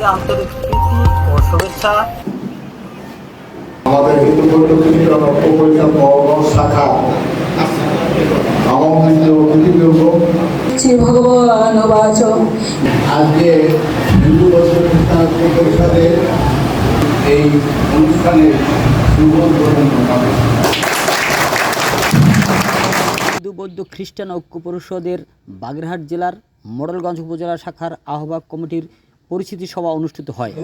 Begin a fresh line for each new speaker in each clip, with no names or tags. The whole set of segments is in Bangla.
সবাইকে আন্তরিক প্রীতি ও শুভেচ্ছা।
আমাদের হিন্দু শাখা। আমন্ত্রিত অতিথিবৃন্দ
শ্রী ভগবান বাচ।
আজকে হিন্দু বৌদ্ধ খ্রিস্টান ঐক্য পরিষদের এই অনুষ্ঠানের শুভ উদ্বোধন করা হবে।
হিন্দু বৌদ্ধ খ্রিস্টান ঐক্য পরিষদের বাগেরহাট জেলার মোড়লগঞ্জ উপজেলা শাখার আহ্বায়ক কমিটির পরিচিতি সভা অনুষ্ঠিত হয়।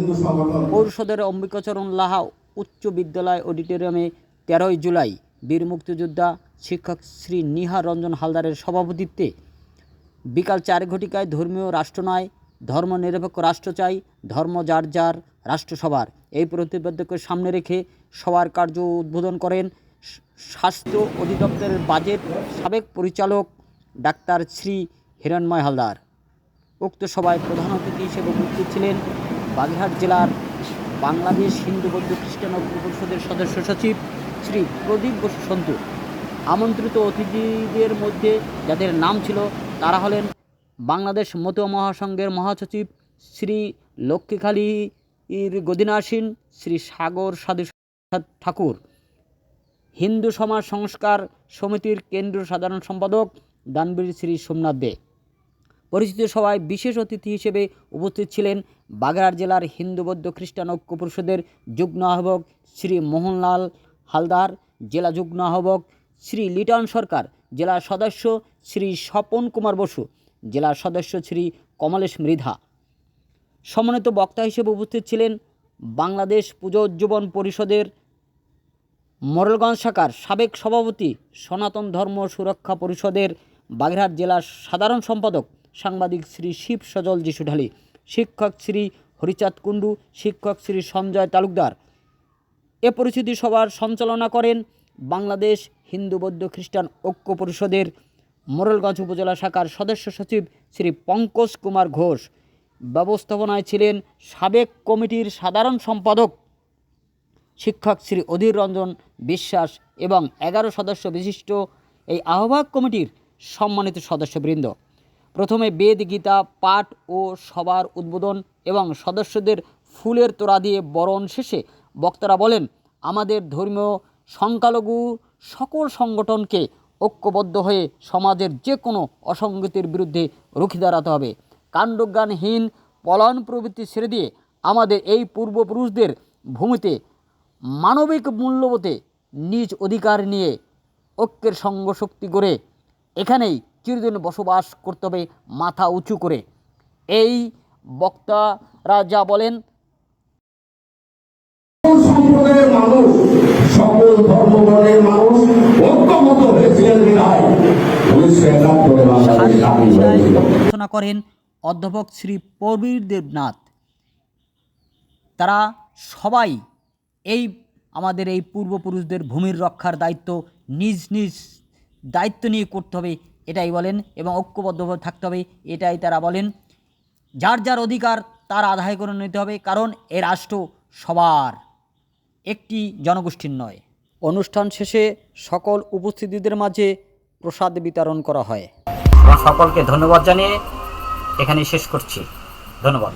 পৌরসদের অম্বিকাচরণ লাহা উচ্চ বিদ্যালয় অডিটোরিয়ামে তেরোই জুলাই বীর মুক্তিযোদ্ধা শিক্ষক শ্রী নিহার রঞ্জন হালদারের সভাপতিত্বে বিকাল চার ঘটিকায় ধর্মীয় রাষ্ট্র নয় ধর্ম নিরপেক্ষ রাষ্ট্র চাই ধর্ম যার যার রাষ্ট্রসভার। এই প্রতিপাদ্যকে সামনে রেখে সবার কার্য উদ্বোধন করেন স্বাস্থ্য অধিদপ্তরের বাজেট সাবেক পরিচালক ডাক্তার শ্রী হিরণময় হালদার। উক্ত সভায় প্রধান অতিথি হিসেবে উপস্থিত ছিলেন বাগেরহাট জেলার বাংলাদেশ হিন্দু বৌদ্ধ খ্রিস্টান পরিষদের সদস্য সচিব শ্রী প্রদীপ বসু সন্তু। আমন্ত্রিত অতিথিদের মধ্যে যাদের নাম ছিল তারা হলেন বাংলাদেশ মতুয়া মহাসংঘের মহাসচিব শ্রী লক্ষ্মীখালী ইর গদিনাসীন শ্রী সাগর সাধু ঠাকুর। হিন্দু সমাজ সংস্কার সমিতির কেন্দ্রীয় সাধারণ সম্পাদক, দানবীর শ্রী সোমনাথ দে। পরিচিত সভায় বিশেষ অতিথি হিসেবে উপস্থিত ছিলেন বাগেরহাট জেলার হিন্দু বৌদ্ধ খ্রিস্টান ঐক্য পরিষদের যুগ্ম আহ্বায়ক শ্রী মোহনলাল হালদার, জেলা যুগ্ম আহ্বায়ক শ্রী লিটন সরকার, জেলা সদস্য শ্রী স্বপন কুমার বসু, জেলা সদস্য শ্রী কমলেশ মৃধা। সমন্বিত বক্তা হিসেবে উপস্থিত ছিলেন বাংলাদেশ পুজো উজ্জীবন পরিষদের মোড়লগঞ্জ শাখার সাবেক সভাপতি সনাতন ধর্ম সুরক্ষা পরিষদের বাগেরহাট জেলার সাধারণ সম্পাদক সাংবাদিক শ্রী শিব সজল যিশুঢালি, শিক্ষক শ্রী হরিচাঁদ কুণ্ডু, শিক্ষক শ্রী সঞ্জয় তালুকদার। এ পরিস্থিতি সভার সঞ্চালনা করেন বাংলাদেশ হিন্দু বৌদ্ধ খ্রিস্টান ঐক্য পরিষদের মোড়লগঞ্জ উপজেলা শাখার সদস্য সচিব শ্রী পঙ্কজ কুমার ঘোষ। ব্যবস্থাপনায় ছিলেন সাবেক কমিটির সাধারণ সম্পাদক শিক্ষক শ্রী অধীর রঞ্জন বিশ্বাস এবং এগারো সদস্য বিশিষ্ট এই আহ্বায়ক কমিটির সম্মানিত সদস্যবৃন্দ। প্রথমে বেদ, গীতা, পাঠ ও সবার উদ্বোধন এবং সদস্যদের ফুলের তোড়া দিয়ে বরণ শেষে বক্তারা বলেন, আমাদের ধর্মীয় সংখ্যালঘু সকল সংগঠনকে ঐক্যবদ্ধ হয়ে সমাজের যে কোনো অসঙ্গতির বিরুদ্ধে রুখে দাঁড়াতে হবে। কাণ্ডজ্ঞানহীন পলায়ন প্রবৃত্তি ছেড়ে দিয়ে আমাদের এই পূর্বপুরুষদের ভূমিতে মানবিক মূল্যবোধে নিজ অধিকার নিয়ে ঐক্যের সঙ্গ শক্তি করে এখানেই চিরদিন বসবাস করতে হবে মাথা উঁচু করে। এই বক্তারা যা বলেন
সকল সম্প্রদায়ের মানুষ সকল ধর্মবর্ণের মানুষ ঐক্যমত হয়েছিলেন বিধায় উনিশশো একাত্তরে বাংলাদেশ স্বাধীন হয়েছিল।
আলোচনা করেন অধ্যাপক শ্রী প্রবীর দেবনাথ। তারা সবাই এই আমাদের এই পূর্বপুরুষদের ভূমির রক্ষার দায়িত্ব নিজ নিজ দায়িত্ব নিয়ে করতে হবে। এটাই বলেন এবং ঐক্যবদ্ধভাবে থাকতে হবে এটাই তারা বলেন। যার যার অধিকার তার আদায় করে নিতে হবে কারণ এ রাষ্ট্র সবার একটি জনগোষ্ঠীর নয়। অনুষ্ঠান শেষে সকল উপস্থিতিদের মাঝে প্রসাদ বিতরণ করা হয়। সকলকে ধন্যবাদ জানিয়ে এখানে শেষ করছি। ধন্যবাদ।